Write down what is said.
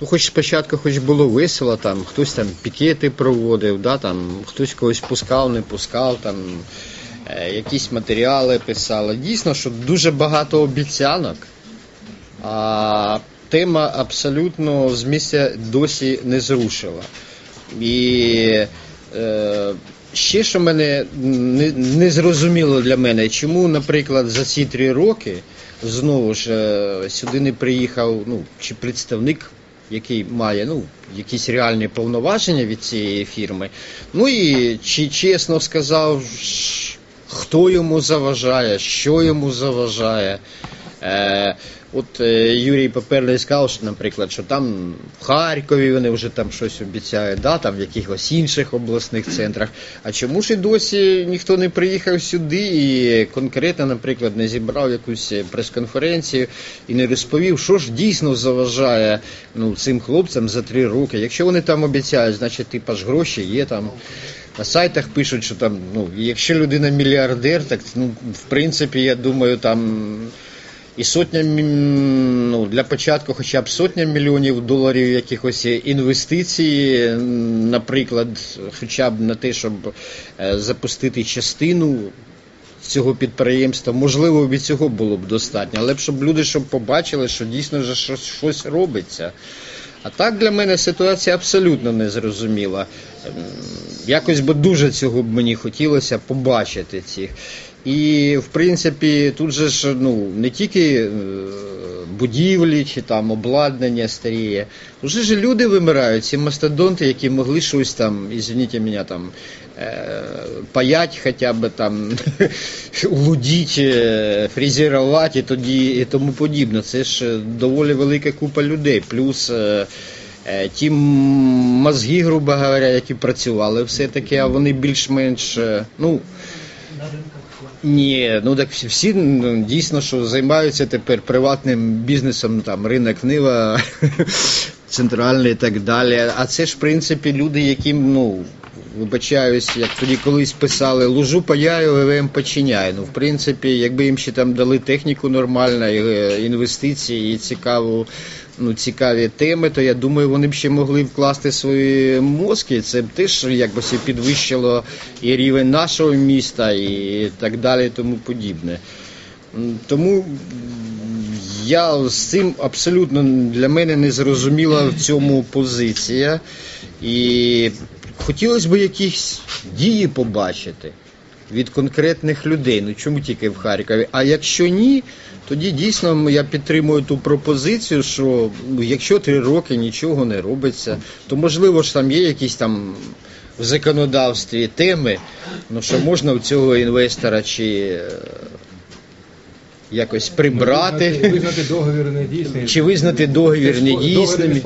Ну, хоч спочатку хоч було весело, там хтось там пікети проводив, да, там, хтось когось пускав, не пускав, там, е, якісь матеріали писали. Дійсно, що дуже багато обіцянок, а тема абсолютно з місця досі не зрушила. І е, ще що мене не, не зрозуміло для мене, чому, наприклад, за ці три роки знову ж е, сюди не приїхав ну, чи представник, який має ну, якісь реальні повноваження від цієї фірми. Ну і чи чесно сказав, хто йому заважає, що йому заважає. Е, от е, Юрій Паперлий сказав, наприклад, що там в Харкові вони вже там щось обіцяють, да, там в якихось інших обласних центрах. А чому ж і досі ніхто не приїхав сюди і конкретно, наприклад, не зібрав якусь прес-конференцію і не розповів, що ж дійсно заважає ну, цим хлопцям за три роки. Якщо вони там обіцяють, значить, типа ж гроші є там. На сайтах пишуть, що там, ну, якщо людина мільярдер, так ну, в принципі, я думаю, там і сотня ну, для початку хоча б сотня мільйонів доларів якихось інвестицій, наприклад, хоча б на те, щоб е, запустити частину цього підприємства, можливо, від цього було б достатньо, але б щоб люди щоб побачили, що дійсно вже щось, щось робиться. А так для мене ситуація абсолютно незрозуміла. Ем, Якось би дуже цього б мені хотілося побачити цих. І в принципі, тут же ж ну не тільки е, будівлі чи там обладнання старіє. Уже ж люди вимирають, ці мастодонти, які могли щось там, извините мене, там е, паять хоча б там лудіть, е, фрезерувати і тоді і тому подібне. Це ж доволі велика купа людей. Плюс ті мозги, грубо говоря, які працювали все-таки, а вони більш-менш, Ні, ну так всі ну, дійсно що займаються тепер приватним бізнесом, там ринок Нива, центральний і так далі. А це ж в принципі люди, яким, ну, вибачаюсь, як тоді колись писали, лужу паяю, ВВМ починяю. Ну, в принципі, якби їм ще там дали техніку нормальну, е, інвестиції і цікаву. Ну, цікаві теми, то я думаю, вони б ще могли вкласти свої мозки. Це б теж якось підвищило і рівень нашого міста, і так далі, тому подібне. Тому я з цим абсолютно для мене не зрозуміла в цьому позиція. І хотілося б якісь дії побачити від конкретних людей. Ну чому тільки в Харкові? А якщо ні, тоді дійсно я підтримую ту пропозицію, що ну, якщо три роки нічого не робиться, то можливо ж там є якісь там в законодавстві теми, ну що можна у цього інвестора чи е, якось прибрати, Визнати договір недійсним. чи визнати договір недійсним.